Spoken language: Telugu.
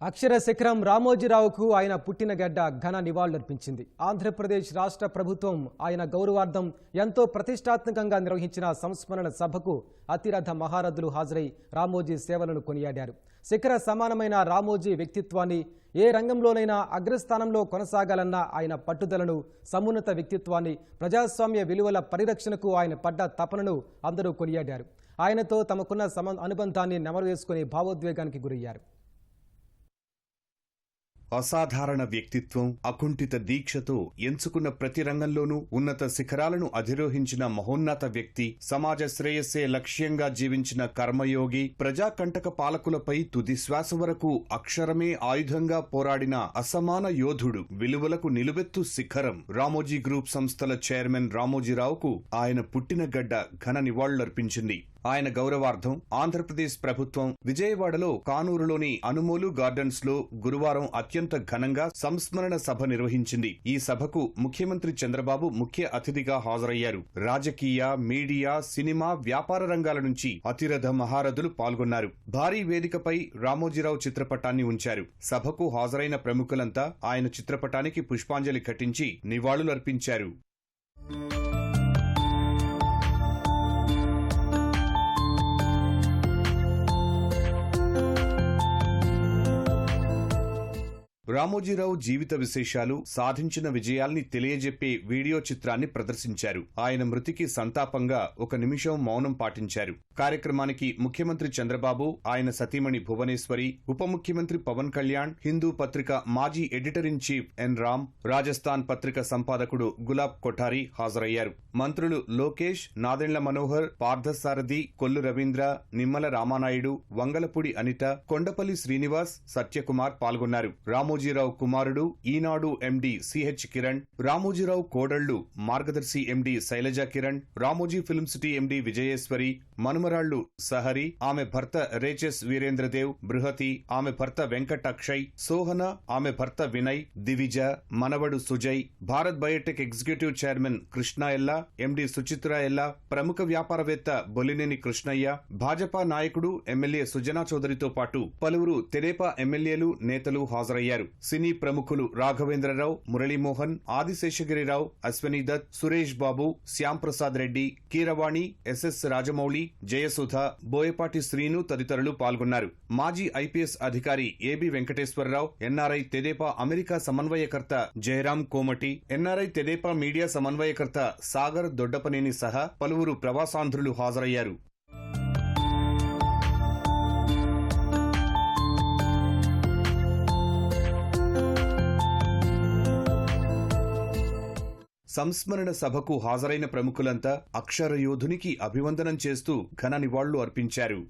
అక్షర శిఖరం రామోజీరావుకు ఆయన పుట్టిన గడ్డ ఘన నివాళులర్పించింది. ఆంధ్రప్రదేశ్ రాష్ట్ర ప్రభుత్వం ఆయన గౌరవార్థం ఎంతో ప్రతిష్టాత్మకంగా నిర్వహించిన సంస్మరణ సభకు అతిరథ మహారథులు హాజరై రామోజీ సేవలను కొనియాడారు. శిఖర సమానమైన రామోజీ వ్యక్తిత్వాన్ని ఏ రంగంలోనైనా అగ్రస్థానంలో కొనసాగాలన్న ఆయన పట్టుదలను సమున్నత వ్యక్తిత్వాన్ని ప్రజాస్వామ్య విలువల పరిరక్షణకు ఆయన పడ్డ తపనను అందరూ కొనియాడారు. ఆయనతో తమకున్న సమ అనుబంధాన్ని నెమరువేసుకుని భావోద్వేగానికి గురయ్యారు. అసాధారణ వ్యక్తిత్వం అకుంఠిత దీక్షతో ఎంచుకున్న ప్రతి రంగంలోనూ ఉన్నత శిఖరాలను అధిరోహించిన మహోన్నత వ్యక్తి సమాజ శ్రేయస్సే లక్ష్యంగా జీవించిన కర్మయోగి ప్రజాకంటక పాలకులపై తుది శ్వాస వరకు అక్షరమే ఆయుధంగా పోరాడిన అసమాన యోధుడు విలువలకు నిలువెత్తు శిఖరం. రామోజీ గ్రూప్ సంస్థల చైర్మన్ రామోజీరావుకు ఆయన పుట్టిన గడ్డ ఘన నివాళులర్పించింది. ఆయన గౌరవార్థం ఆంధ్రప్రదేశ్ ప్రభుత్వం విజయవాడలో కానూరులోని అనుమోలు గార్డెన్స్లో గురువారం అత్యంత ఘనంగా సంస్మరణ సభ నిర్వహించింది. ఈ సభకు ముఖ్యమంత్రి చంద్రబాబు ముఖ్య అతిథిగా హాజరయ్యారు. రాజకీయ మీడియా సినిమా వ్యాపార రంగాల నుంచి అతిరథ మహారథులు పాల్గొన్నారు. భారీ వేదికపై రామోజీరావు చిత్రపటాన్ని ఉంచారు. సభకు హాజరైన ప్రముఖులంతా ఆయన చిత్రపటానికి పుష్పాంజలి ఘటించి నివాళులర్పించారు. రామోజీరావు జీవిత విశేషాలు సాధించిన విజయాల్ని తెలియజెప్పే వీడియో చిత్రాన్ని ప్రదర్శించారు. ఆయన మృతికి సంతాపంగా ఒక నిమిషం మౌనం పాటించారు. కార్యక్రమానికి ముఖ్యమంత్రి చంద్రబాబు ఆయన సతీమణి భువనేశ్వరి ఉప ముఖ్యమంత్రి పవన్ కళ్యాణ్ హిందూ పత్రిక మాజీ editor in chief N Ram Rajasthan Patrika సంపాదకుడు gulab Kothari హాజరయ్యారు. మంత్రులు లోకేష్ నాదెండ్ల మనోహర్ పార్థసారథి కొల్లు రవీంద్ర నిమ్మల రామానాయుడు వంగలపూడి అనిత కొండపల్లి శ్రీనివాస్ సత్యకుమార్ పాల్గొన్నారు. రామోజీరావు కుమారుడు ఈనాడు ఎండి సిహెచ్ కిరణ్ రామోజీరావు కోడళ్ళు Margadarsi MD Shailaja Kiran Ramoji film city MD Vijayeswari మనుమరాళ్ళు Sahari ఆమె భర్త రేచెస్ వీరేంద్రదేవ్ బృహతి ఆమె భర్త వెంకట్ అక్షయ్ సోహన ఆమె భర్త వినయ్ దివిజ మనవడు Sujay Bharat biotech executive chairman Krishna Ella MD Suchitra ఎల్లా ప్రముఖ వ్యాపారవేత్త బొలినేని కృష్ణయ్య భాజపా నాయకుడు ఎమ్మెల్యే సుజనా చౌదరితో పాటు పలువురు తెదేపా ఎమ్మెల్యేలు నేతలు హాజరయ్యారు. సినీ ప్రముఖులు రాఘవేంద్రరావు మురళీమోహన్ ఆదిశేషగిరిరావు అశ్వనీ దత్ సురేష్ బాబు శ్యాంప్రసాద్ రెడ్డి కీరవాణి ఎస్ఎస్ రాజమౌళి జయసుధ బోయపాటి శ్రీను తదితరులు పాల్గొన్నారు. మాజీ ఐపీఎస్ అధికారి AB Venkateswara Rao NRI Tedepa America సమన్వయకర్త జయరాం కోమటి ఎన్ఆర్ఐ తెదేపా మీడియా సమన్వయకర్త సాగర్ దొడ్డపనేని సహా పలువురు ప్రవాసాంధ్రులు హాజరయ్యారు. సంస్మరణ సభకు హాజరైన ప్రముఖులంతా అక్షర యోధునికి అభివందనం చేస్తూ ఘన నివాళులు అర్పించారు.